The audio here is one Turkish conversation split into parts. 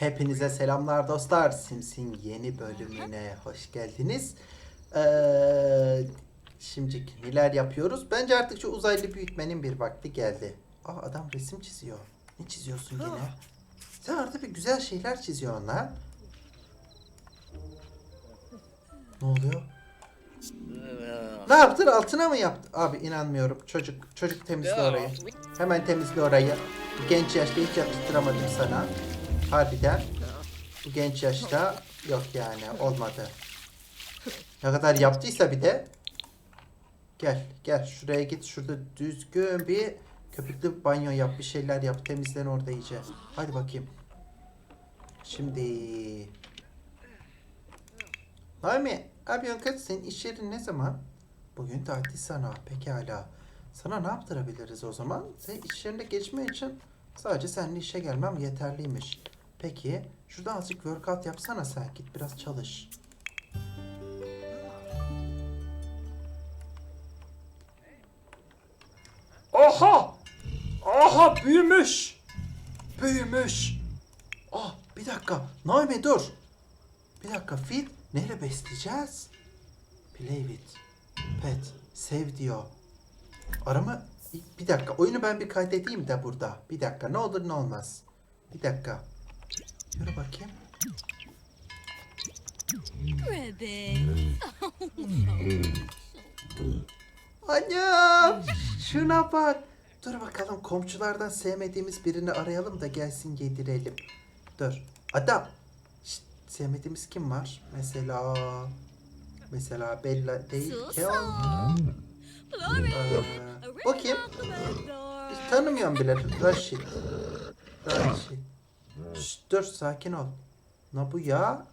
Hepinize selamlar dostlar. Sims'in yeni bölümüne hoş geldiniz. Ee, şimdi neler yapıyoruz? Bence artık şu uzaylı büyütmenin bir vakti geldi. Aa adam resim çiziyor. Ne çiziyorsun yine? Sen arada bir güzel şeyler çiziyorsun lan. Ne oluyor? Ne yaptın? Altına mı yaptın? Abi inanmıyorum. Çocuk çocuk temizle orayı. Hemen temizle orayı. Genç yaşta hiç yakıştıramadım sana. Harbiden. Bu genç yaşta yok yani olmadı. Ne kadar yaptıysa bir de. Gel gel şuraya git şurada düzgün bir köpüklü banyo yap bir şeyler yap temizlen orada iyice. Hadi bakayım. Şimdi. Naomi abi kız senin iş yerin ne zaman? Bugün tatil sana. Pekala. Sana ne yaptırabiliriz o zaman? Sen iş yerine geçme için sadece seninle işe gelmem yeterliymiş. Peki, şurada azıcık workout yapsana sen. Git biraz çalış. Oha! Oha büyümüş! Büyümüş! Ah bir dakika. Naomi dur. Bir dakika fit neyle besleyeceğiz? Play with. Pet. Sev diyor. Arama bir dakika oyunu ben bir kaydedeyim de burada. Bir dakika ne olur ne olmaz. Bir dakika. Yürü bakayım. Annem şuna bak. Dur bakalım komşulardan sevmediğimiz birini arayalım da gelsin yedirelim. Dur. Adam. Şşt, sevmediğimiz kim var? Mesela mesela Bella değil ki o. Ee, o kim? Hiç tanımıyorum bile. Rashid. Rashid. Şşt, dur sakin ol. Ne bu ya?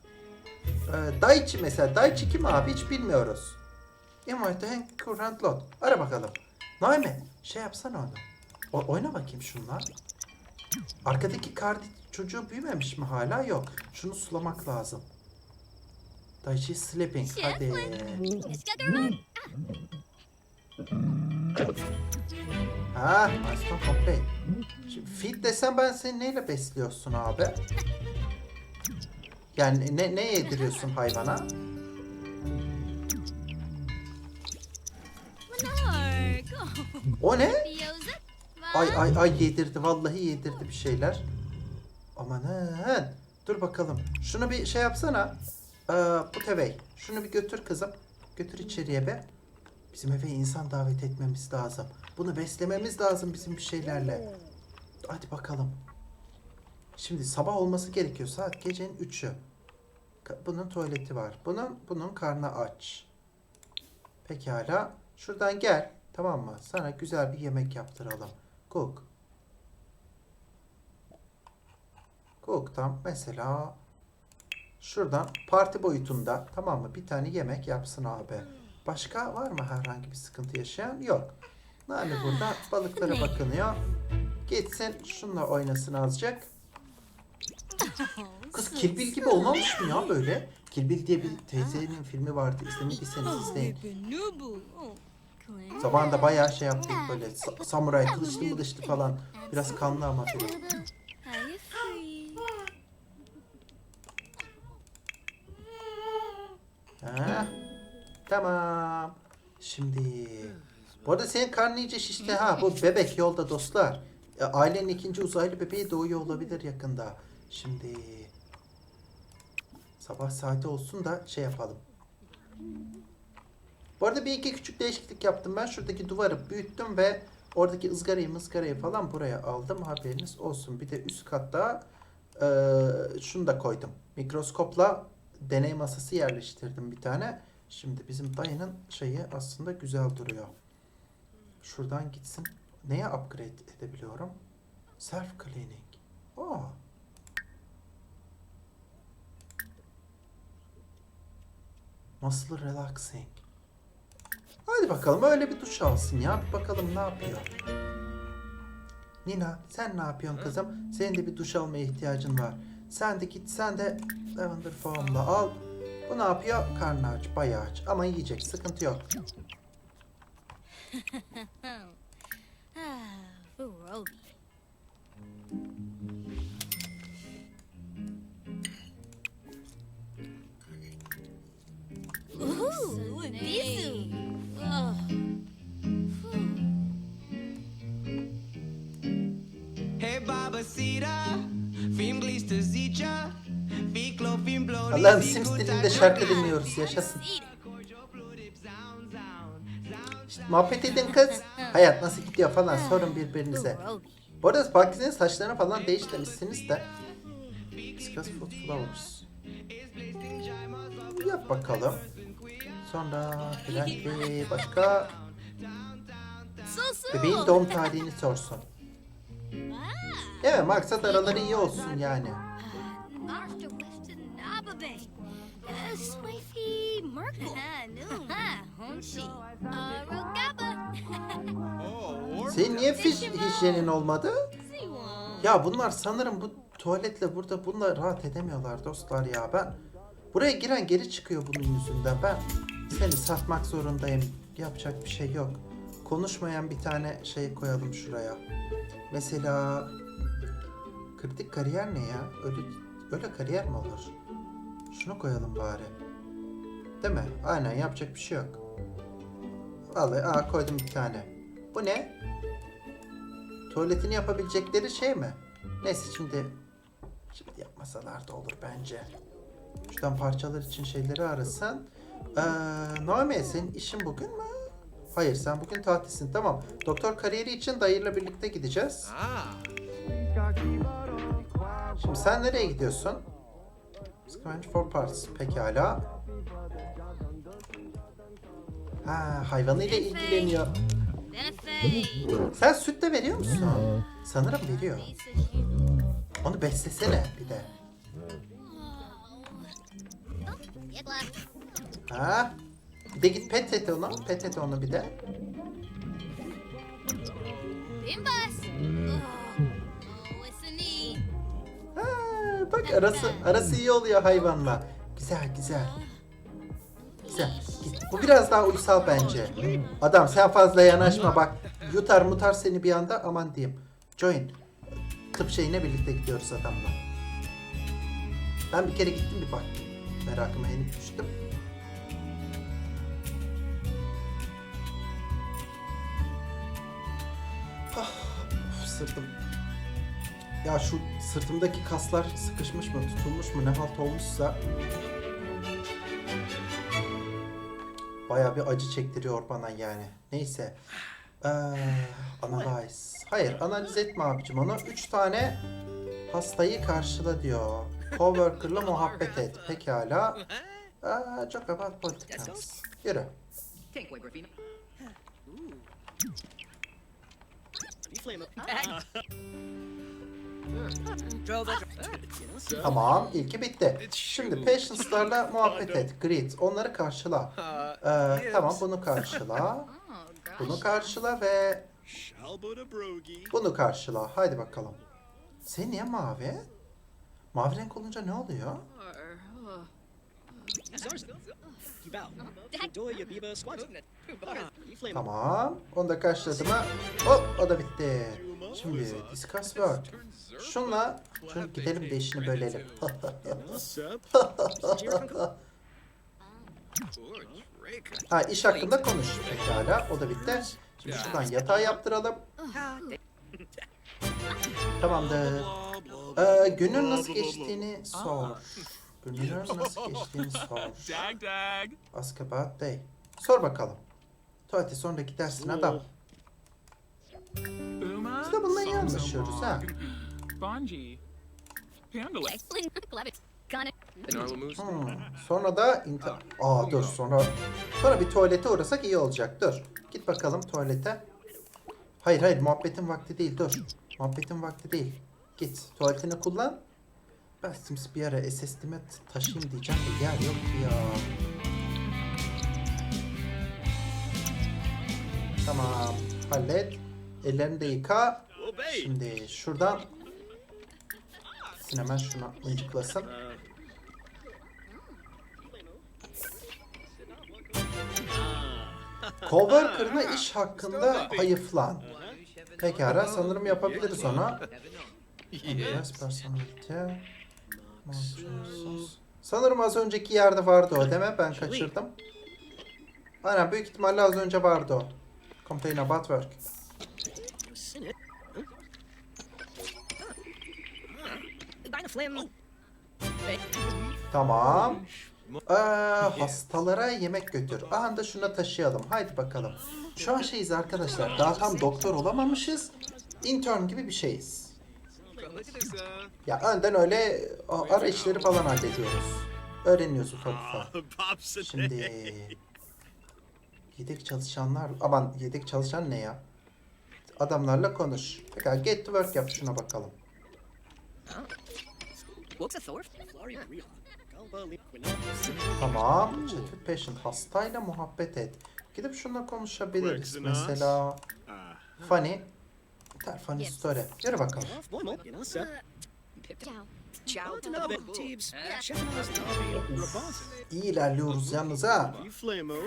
Ee, Daichi mesela. Daichi kim abi hiç bilmiyoruz. Invite Hank Current Lot. Ara bakalım. Naime şey yapsana onu. O, oyna bakayım şunlar. Arkadaki kardi çocuğu büyümemiş mi hala? Yok. Şunu sulamak lazım. Daichi sleeping. Hadi. Ha, Aston Complete. Feed desem ben seni neyle besliyorsun abi? Yani ne, ne yediriyorsun hayvana? O ne? Ay ay ay yedirdi vallahi yedirdi bir şeyler. Amanın. Dur bakalım. Şunu bir şey yapsana. Ee, bu tevey. Şunu bir götür kızım. Götür içeriye be. Bizim eve insan davet etmemiz lazım. Bunu beslememiz lazım bizim bir şeylerle. Hadi bakalım. Şimdi sabah olması gerekiyor. Saat gecenin 3'ü. Ka- Bunun tuvaleti var. Bunun bunun karnı aç. Pekala. Şuradan gel. Tamam mı? Sana güzel bir yemek yaptıralım. Cook. Cook tam mesela şuradan parti boyutunda tamam mı? Bir tane yemek yapsın abi. Başka var mı herhangi bir sıkıntı yaşayan? Yok. Nani burada balıklara bakınıyor. Gitsin şununla oynasın azıcık. Kız Kill Bill gibi olmamış mı ya böyle? Kill Bill diye bir teyzenin filmi vardı. İzlemediyseniz izleyin. Zamanında bayağı şey yaptık böyle sa- samuray kılıçlı kılıçlı falan. Biraz kanlı ama film. Ha? Tamam. Şimdi bu arada senin karnın iyice şişti ha. Bu bebek yolda dostlar. E, ailenin ikinci uzaylı bebeği doğuyor olabilir yakında. Şimdi sabah saati olsun da şey yapalım. Bu arada bir iki küçük değişiklik yaptım ben. Şuradaki duvarı büyüttüm ve oradaki ızgarayı mızgarayı falan buraya aldım. Haberiniz olsun. Bir de üst katta eee, şunu da koydum. Mikroskopla deney masası yerleştirdim bir tane. Şimdi bizim dayının şeyi aslında güzel duruyor. Şuradan gitsin. Neye upgrade edebiliyorum? Self cleaning. Aa. Muscle relaxing. Hadi bakalım öyle bir duş alsın ya. Bir bakalım ne yapıyor. Nina sen ne yapıyorsun kızım? Senin de bir duş almaya ihtiyacın var. Sen de git sen de Lavender Foam'la al. Bu ne yapıyor? Karnı aç, bayağı aç. Ama yiyecek, sıkıntı yok. Bu Roby. Uhu, Sims dilinde şarkı dinliyoruz yaşasın. Muhabbet edin kız. Hayat nasıl gidiyor falan sorun birbirinize. Bu arada Pakize'nin saçlarını falan değiştirmişsiniz de. Discuss Food Flowers. Yap bakalım. Sonra Friendly başka bebeğin doğum tarihini sorsun. Evet maksat araları iyi olsun yani. Nababe. Uh, Swifey Merkel. Noon. Honshi. Arugaba. Senin niye fiş hijyenin olmadı? Ya bunlar sanırım bu tuvaletle burada bunlar rahat edemiyorlar dostlar ya ben. Buraya giren geri çıkıyor bunun yüzünden ben. Seni satmak zorundayım. Yapacak bir şey yok. Konuşmayan bir tane şey koyalım şuraya. Mesela kritik kariyer ne ya? Öyle öyle kariyer mi olur? Şunu koyalım bari. Değil mi? Aynen yapacak bir şey yok. Vallahi aa koydum bir tane. Bu ne? Tuvaletini yapabilecekleri şey mi? Neyse şimdi şimdi yapmasalar da olur bence. Şuradan parçalar için şeyleri arasın. Ee, Naomi senin işin bugün mü? Hayır sen bugün tatilsin tamam. Doktor kariyeri için dayıyla birlikte gideceğiz. Şimdi sen nereye gidiyorsun? Scavenge for parts. Pekala. Ha, hayvanıyla ilgileniyor. Sen süt de veriyor musun? Sanırım veriyor. Onu beslesene bir de. Ha? Bir de git pet et onu. Pet et onu bir de. Bimbas. Bak arası arası iyi oluyor hayvanla. Güzel güzel. Güzel. Git. Bu biraz daha uysal bence. Adam sen fazla yanaşma bak. Yutar mutar seni bir anda aman diyeyim. Join. Tıp şeyine birlikte gidiyoruz adamla. Ben bir kere gittim bir baktım. Merakıma yenik düştüm. Ah, sırtım. Ya şu sırtımdaki kaslar sıkışmış mı, tutulmuş mu, ne halt olmuşsa Bayağı bir acı çektiriyor bana yani. Neyse. Ee, analyze. Hayır analiz etme abicim onu. Üç tane hastayı karşıla diyor. Coworker'la muhabbet et. Pekala. Ee, çok about politics. Yürü. Tamam ilki bitti. Şimdi patients'larla muhabbet et. Greet. Onları karşıla. Ee, tamam bunu karşıla. Bunu karşıla ve bunu karşıla. Haydi bakalım. Senin niye mavi? Mavi renk olunca ne oluyor? Tamam. Onu da karşıladım ha. Hop o da bitti. Şimdi discuss work. Şunla şunu gidelim de işini bölelim. Ha iş hakkında konuş. Pekala o da bitti. Şimdi şuradan yatağı yaptıralım. Tamamdır. Ee, günün nasıl geçtiğini sor. Günün nasıl geçtiğini sor. Dag dag. Ask about day. Sor bakalım. Tuvalete sonraki dersin adam. Uma, de bununla iyi anlaşıyoruz ha. Bonji, Pandala. Hmm. Sonra da inter... Aa dur sonra... Sonra bir tuvalete uğrasak iyi olacak. Dur. Git bakalım tuvalete. Hayır hayır muhabbetin vakti değil dur. Muhabbetin vakti değil. Git tuvaletini kullan. Ben Sims bir ara SSD'me taşıyayım diyeceğim de yer yok ya. Tamam hallet. Ellerini de yıka. Şimdi şuradan hemen şuna mıncıklasın. Coworker'ına iş hakkında hayıflan. Pekala sanırım yapabiliriz onu. Yes. Personality. Sanırım az önceki yerde vardı o deme ben kaçırdım. Aynen büyük ihtimalle az önce vardı o. Complain about work. Tamam. Ee, hastalara yemek götür. Aha da şuna taşıyalım. Haydi bakalım. Şu an şeyiz arkadaşlar. Daha tam doktor olamamışız. Intern gibi bir şeyiz. Ya önden öyle ara işleri falan hallediyoruz. Öğreniyoruz ufak Şimdi yedek çalışanlar aman yedek çalışan ne ya? Adamlarla konuş. Pekala get to work yap şuna bakalım. Tamam. Chatted patient hastayla muhabbet et. Gidip şununla konuşabiliriz. Mesela Ah, funny. Funny story. Yürü bakalım. İyi ilerliyoruz yalnız ha. E Flamo. E.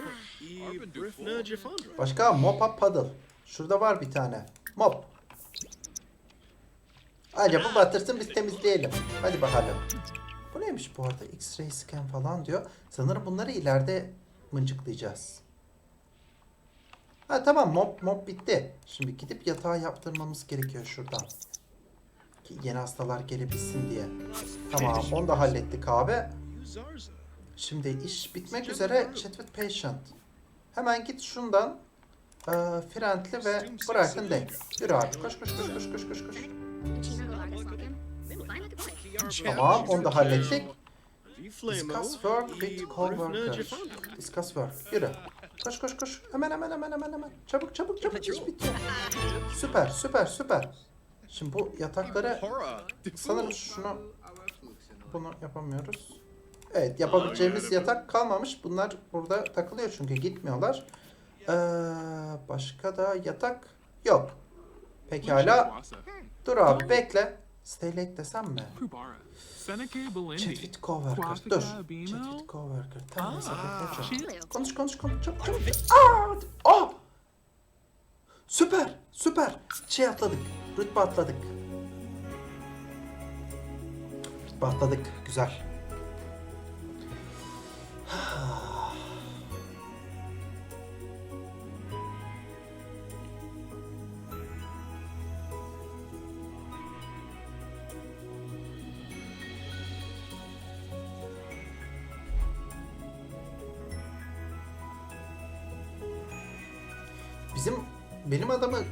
Başka mop up paddle. Şurada var bir tane. Mop. Anca bu batırsın biz temizleyelim. Hadi bakalım. Bu neymiş bu arada? X-ray scan falan diyor. Sanırım bunları ileride mıncıklayacağız. Ha tamam mop mop bitti. Şimdi gidip yatağı yaptırmamız gerekiyor şuradan. Ki yeni hastalar gelebilsin diye. Tamam onu da hallettik abi. Şimdi iş bitmek üzere chat with patient. Hemen git şundan e, friendly ve bırakın de. Yürü abi koş koş koş koş koş koş koş. Tamam onu da hallettik. Discuss work with coworkers. Discuss work. Yürü. Koş koş koş. Hemen hemen hemen hemen hemen. Çabuk çabuk çabuk iş bitiyor. Süper süper süper. Şimdi bu yatakları sanırım şunu bunu yapamıyoruz. Evet yapabileceğimiz yatak kalmamış. Bunlar burada takılıyor çünkü gitmiyorlar. Ee, başka da yatak yok. Pekala. Dur abi bekle. Stay late desem mi? Seneca Belindi. With coworker. Dur. With coworker. Tamam çok. Shit. Konuş konuş konuş çabuk çabuk. Aa! Aa! Süper süper. Şey atladık. Rütbe atladık. Rütbe atladık. Güzel.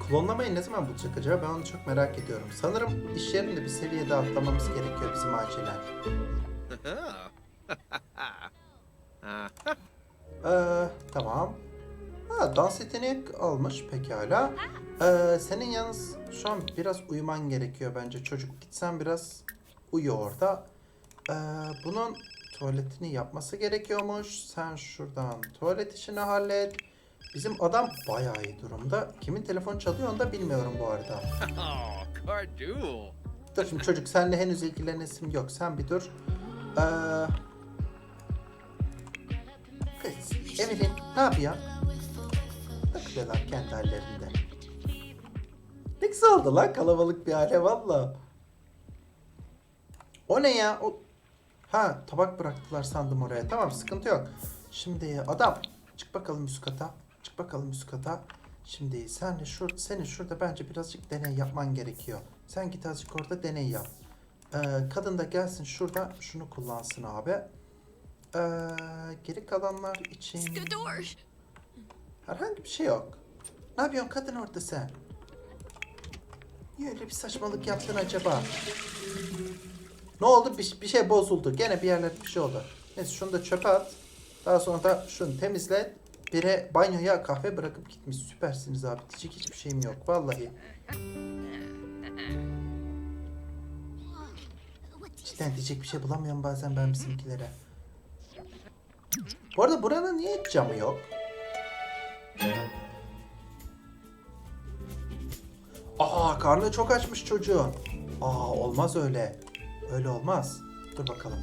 Klonlamayı ne zaman bulacak acaba? Ben onu çok merak ediyorum. Sanırım iş yerinde bir seviyede atlamamız gerekiyor bizim acilen. Ee, tamam. Ha, dans yeteneği almış pekala. Ee, senin yalnız şu an biraz uyuman gerekiyor bence. Çocuk gitsen biraz uyu orada. Ee, bunun tuvaletini yapması gerekiyormuş. Sen şuradan tuvalet işini hallet. Bizim adam bayağı iyi durumda. Kimin telefon çalıyor onu da bilmiyorum bu arada. Dur şimdi çocuk senle henüz ilgilenesim yok. Sen bir dur. Ee, kız, Evelyn ne yapıyor? Takılıyorlar kendi hallerinde. Ne güzel oldu lan kalabalık bir aile valla. O ne ya? O... Ha tabak bıraktılar sandım oraya. Tamam sıkıntı yok. Şimdi adam çık bakalım üst kata. Bakalım üst kata. Şimdi sen şur senin şurada bence birazcık deney yapman gerekiyor. Sen git azıcık orada deney yap. Ee, kadın da gelsin şurada şunu kullansın abi. Ee, geri kalanlar için herhangi bir şey yok. Ne yapıyorsun kadın orada sen? Niye öyle bir saçmalık yaptın acaba? Ne oldu? Bir, bir şey bozuldu. Gene bir yerler bir şey oldu. Neyse şunu da çöpe at. Daha sonra da şunu temizle. Bire banyoya kahve bırakıp gitmiş. Süpersiniz abi. Diyecek hiçbir şeyim yok. Vallahi. Cidden diyecek bir şey bulamıyorum bazen ben bizimkilere. Bu arada buranın niye camı yok? Aa karnı çok açmış çocuğun. Aa olmaz öyle. Öyle olmaz. Dur bakalım.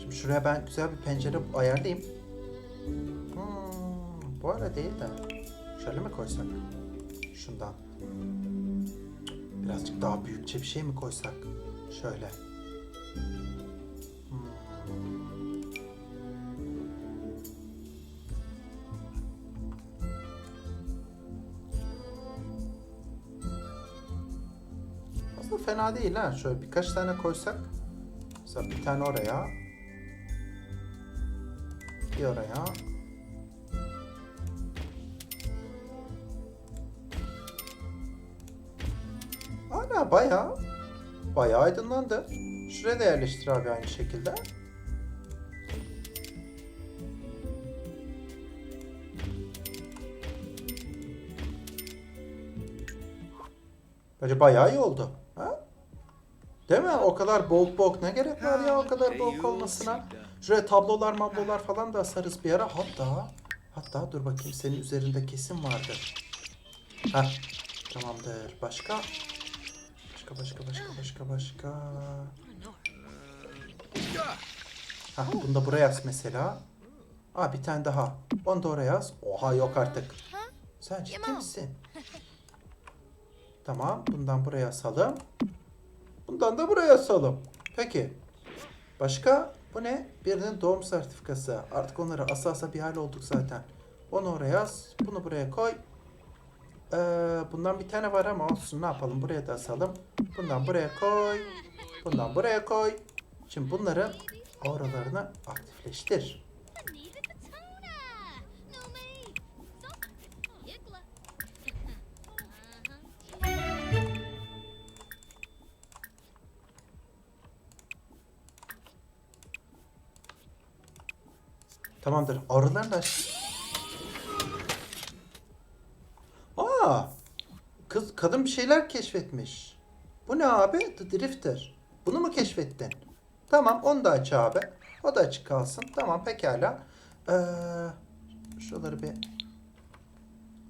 Şimdi şuraya ben güzel bir pencere ayarlayayım. Hmm, bu ara değil de şöyle mi koysak? Şundan. Birazcık daha büyükçe bir şey mi koysak? Şöyle. Hmm. Aslında fena değil ha. Şöyle birkaç tane koysak. Mesela bir tane oraya. Bir oraya. Ana bayağı bayağı aydınlandı. Şuraya da yerleştir abi aynı şekilde. Bence bayağı iyi oldu. Ha? Değil mi? O kadar bol bol ne gerek var ya o kadar bol olmasına. Şuraya tablolar mablolar falan da asarız bir ara. Hatta hatta dur bakayım senin üzerinde kesin vardır. Ha tamamdır. Başka? Başka başka başka başka başka. Ha bunu da buraya yaz mesela. Aa bir tane daha. Onu da oraya yaz. Oha yok artık. Sen ciddi misin? Tamam. Bundan buraya asalım. Bundan da buraya asalım. Peki. Başka? Bu ne? Birinin doğum sertifikası. Artık onları asa asa bir hal olduk zaten. Onu oraya yaz. Bunu buraya koy. Ee, bundan bir tane var ama olsun ne yapalım. Buraya da asalım. Bundan buraya koy. Bundan buraya koy. Şimdi bunların auralarını aktifleştir. I need a Kız, kadın bir şeyler keşfetmiş. Bu ne abi? The Drifter. Bunu mu keşfettin? Tamam onu da aç abi. O da açık kalsın. Tamam pekala. Ee, şuraları bir...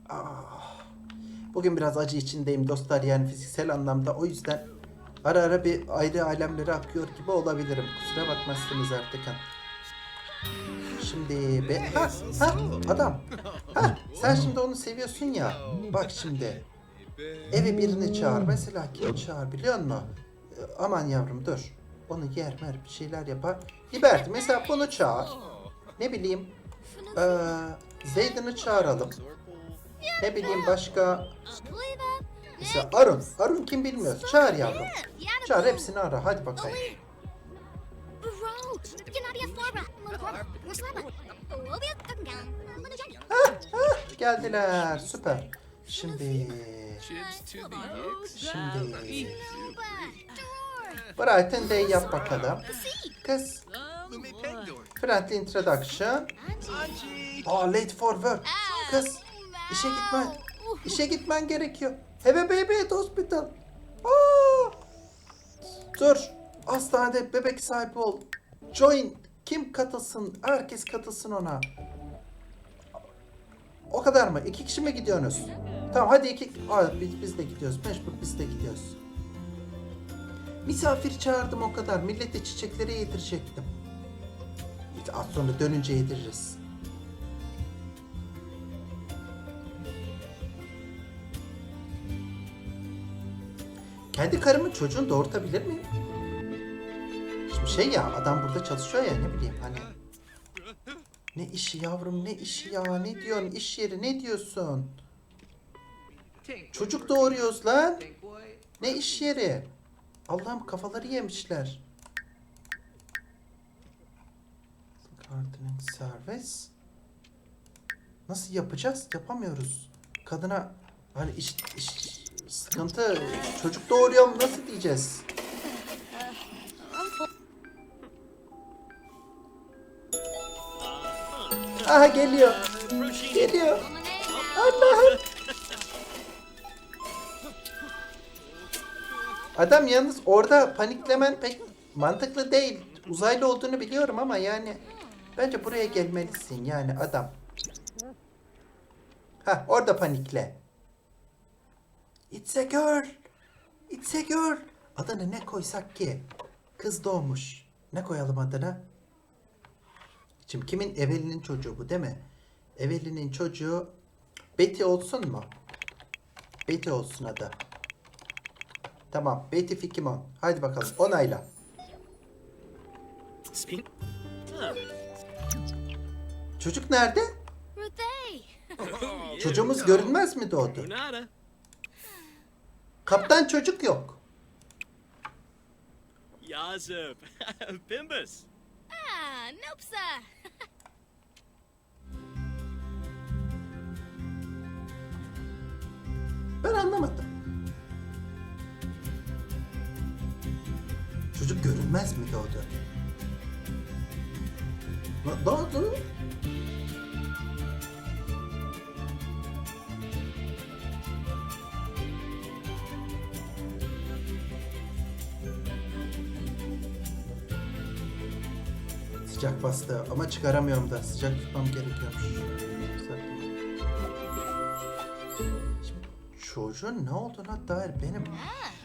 Ah. Bugün biraz acı içindeyim dostlar yani fiziksel anlamda. O yüzden ara ara bir ayrı alemlere akıyor gibi olabilirim. Kusura bakmazsınız artık. Şimdi be ha, ha adam. Ha sen şimdi onu seviyorsun ya. Bak şimdi. Eve birini çağır. Mesela kim çağır biliyor musun? Ee, aman yavrum dur. Onu yer mer bir şeyler yapar. Liberty mesela bunu çağır. Ne bileyim. Ee, Zayden'ı çağıralım. Ne bileyim başka. Mesela Arun. Arun kim bilmiyoruz. Çağır yavrum. Çağır hepsini ara. Hadi bakalım. Geldiler. Süper. Şimdi. Şimdi. Brighton Day yap bakalım. Kız. Friendly introduction. Aa late for work. Kız. işe gitmen. işe gitmen gerekiyor. Have a baby at hospital. Aa. Dur. Hastanede bebek sahibi ol. Join. Kim katılsın? Herkes katılsın ona. O kadar mı? İki kişi mi gidiyorsunuz? Tamam hadi iki... Aa, biz, biz de gidiyoruz. Mecbur biz de gidiyoruz. Misafir çağırdım o kadar. Millete çiçekleri yedirecektim. Az sonra dönünce yediririz. Kendi karımın çocuğunu doğurtabilir miyim? Şimdi şey ya adam burada çalışıyor ya ne bileyim hani. Ne işi yavrum ne işi ya ne diyorsun iş yeri ne diyorsun? Çocuk doğuruyoruz lan. Ne iş yeri? Allah'ım kafaları yemişler. Gardening service. Nasıl yapacağız? Yapamıyoruz. Kadına hani iş, iş sıkıntı çocuk doğuruyorum nasıl diyeceğiz? Aha geliyor. Geliyor. Allah'ım. Adam yalnız orada paniklemen pek mantıklı değil. Uzaylı olduğunu biliyorum ama yani bence buraya gelmelisin yani adam. Ha orada panikle. It's a girl. It's a girl. Adını ne koysak ki? Kız doğmuş. Ne koyalım adına? Şimdi kimin? Evelyn'in çocuğu bu değil mi? Evelyn'in çocuğu Betty olsun mu? Betty olsun adı. Tamam. Betty Fikimon. Hadi bakalım. Onayla. Çocuk nerede? Çocuğumuz görünmez mi doğdu? Kaptan çocuk yok. Yazip. Bimbus. Ah, nope, Ben anlamadım. Çocuk görünmez mi doğdu? Doğdu? Sıcak bastı ama çıkaramıyorum da sıcak tutmam gerekiyormuş. Çocuğun ne olduğuna dair benim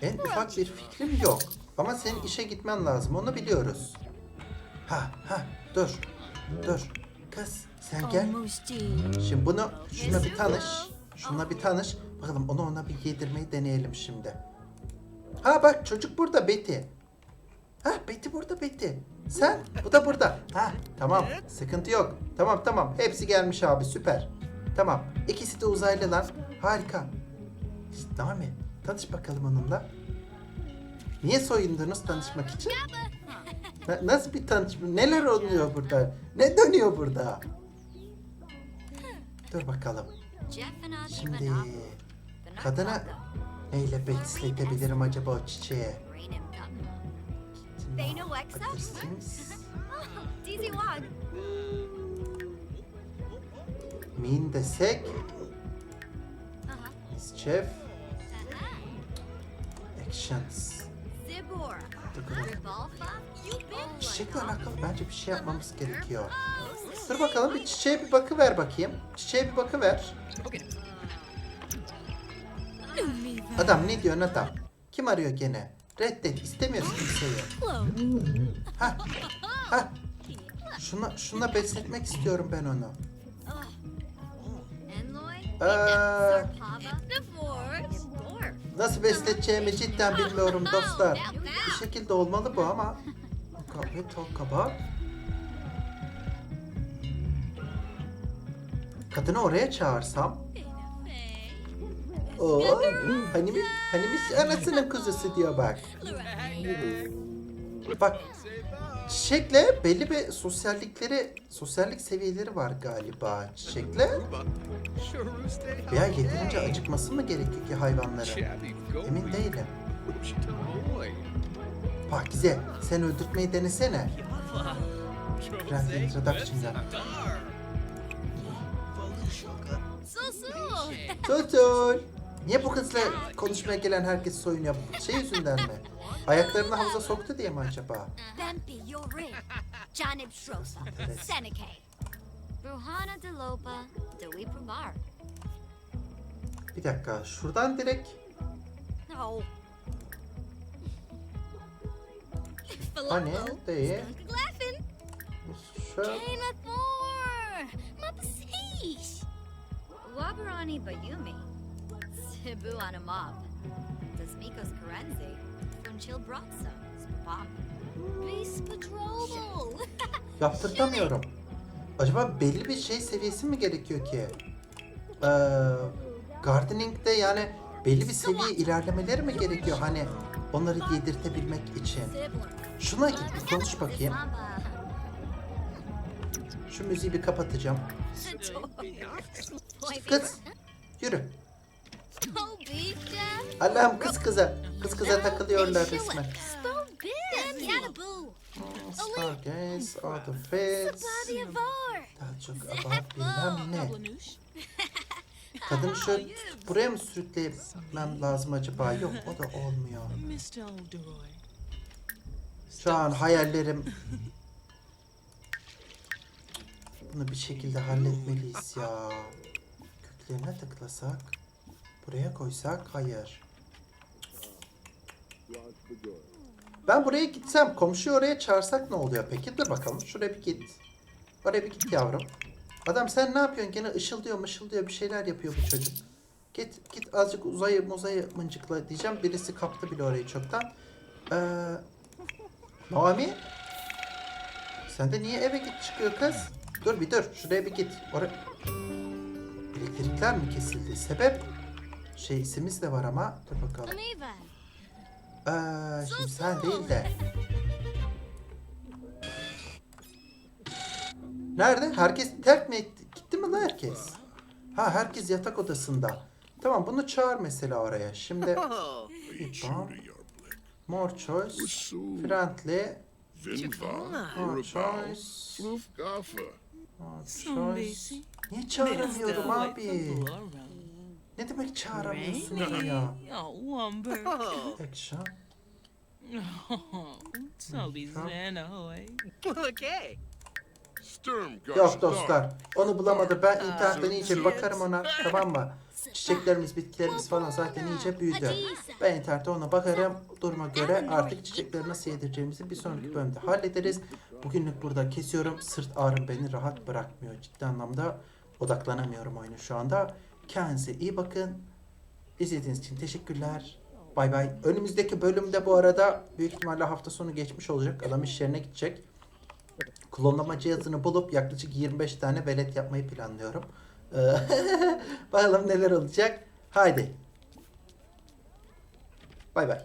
en ufak bir fikrim yok. Ama senin işe gitmen lazım onu biliyoruz. Ha ha dur dur kız sen gel. Şimdi bunu şuna bir tanış. Şuna bir tanış. Bakalım onu ona bir yedirmeyi deneyelim şimdi. Ha bak çocuk burada Betty. Ha Betty burada Betty. Sen bu da burada. Ha tamam sıkıntı yok. Tamam tamam hepsi gelmiş abi süper. Tamam ikisi de uzaylı lan. Harika. Nami tanış bakalım onunla. Niye soyundunuz tanışmak için? Na- nasıl bir tanışma? Neler oluyor burada? Ne dönüyor burada? Dur bakalım. Şimdi kadına neyle besletebilirim acaba o çiçeğe? Wag. Min desek. Mischief. Actions. Çiçekle alakalı bence bir şey yapmamız gerekiyor. Dur bakalım bir çiçeğe bir bakıver bakayım. Çiçeğe bir bakıver. Adam ne diyorsun adam? Kim arıyor gene? Reddet istemiyoruz kimseyi. Ha, ha. Şuna, şuna besletmek istiyorum ben onu. Enloy. Ee. Nasıl besleteceğimi cidden bilmiyorum dostlar. Bir şekilde olmalı bu ama. Kahve talk about. Kadını oraya çağırsam. Oo, hani mi, hani mi anasının kuzusu diyor bak. Bak Çiçekle belli bir sosyallikleri, sosyallik seviyeleri var galiba çiçekle. Veya yeterince acıkması mı gerekiyor ki hayvanların? Shabby Emin değilim. Pakize, sen öldürtmeyi denesene. Grand introduction yap. Susu. Niye bu kızla konuşmaya gelen herkes soyunuyor? Şey yüzünden mi? Ayaklarını havuza soktu diye mi acaba? Bir dakika, şuradan direkt. Hani değil. Şöyle Kayla Thor. Mapasish. Wabarani Bayumi. Cebu Anamab. Desmikos Karenzi. Funchil Broxa. Spapam. Beast Patrol. yaptırtamıyorum. Acaba belli bir şey seviyesi mi gerekiyor ki? Ee, gardening'de yani belli bir seviye ilerlemeleri mi gerekiyor hani onları yedirtebilmek için? Şuna git bir konuş bakayım. Şu müziği bir kapatacağım. Kız yürü. Allah'ım kız kıza. Kız kıza takılıyorlar resmen. Out of Fates. Daha çok about bilmem ne. Şöyle tutup buraya mı sürüklemem lazım acaba? Yok o da olmuyor. Şu an hayallerim... Bunu bir şekilde halletmeliyiz ya. Köklerine tıklasak. Buraya koysak hayır. Ben buraya gitsem komşuyu oraya çağırsak ne oluyor peki? Dur bakalım şuraya bir git. Oraya bir git yavrum. Adam sen ne yapıyorsun? Gene ışıldıyor mışıldıyor bir şeyler yapıyor bu çocuk. Git git azıcık uzayı muzayı mıncıkla diyeceğim. Birisi kaptı bile orayı çoktan. Ee, Naomi? Sen de niye eve git çıkıyor kız? Dur bir dur. Şuraya bir git. Oraya... Elektrikler mi kesildi? Sebep? Şey şeysimiz de var ama. Dur bakalım. Ee, şimdi sen değil de. Nerede? Herkes terk mi etti? Gitti mi lan herkes? Ha herkes yatak odasında. Tamam bunu çağır mesela oraya. Şimdi Tamam. More choice. Friendly. More choice. More choice. Niye çağıramıyorum abi? Demek çağıramıyorsun onu ya? Oh, oh. Action. Oh, Toby Zanahoy. Okay. Yok dostlar onu bulamadı. Ben internetten iyice bakarım ona tamam mı? Çiçeklerimiz, bitkilerimiz falan zaten iyice büyüdü. Ben internette ona bakarım. Duruma göre artık çiçekleri nasıl yedireceğimizi bir sonraki bölümde hallederiz. Bugünlük burada kesiyorum. Sırt ağrım beni rahat bırakmıyor. Ciddi anlamda odaklanamıyorum oyuna şu anda. Kendinize iyi bakın. İzlediğiniz için teşekkürler. Bay bay. Önümüzdeki bölümde bu arada büyük ihtimalle hafta sonu geçmiş olacak. Adam iş yerine gidecek. Klonlama cihazını bulup yaklaşık 25 tane velet yapmayı planlıyorum. Ee, Bakalım neler olacak. Haydi. Bay bay.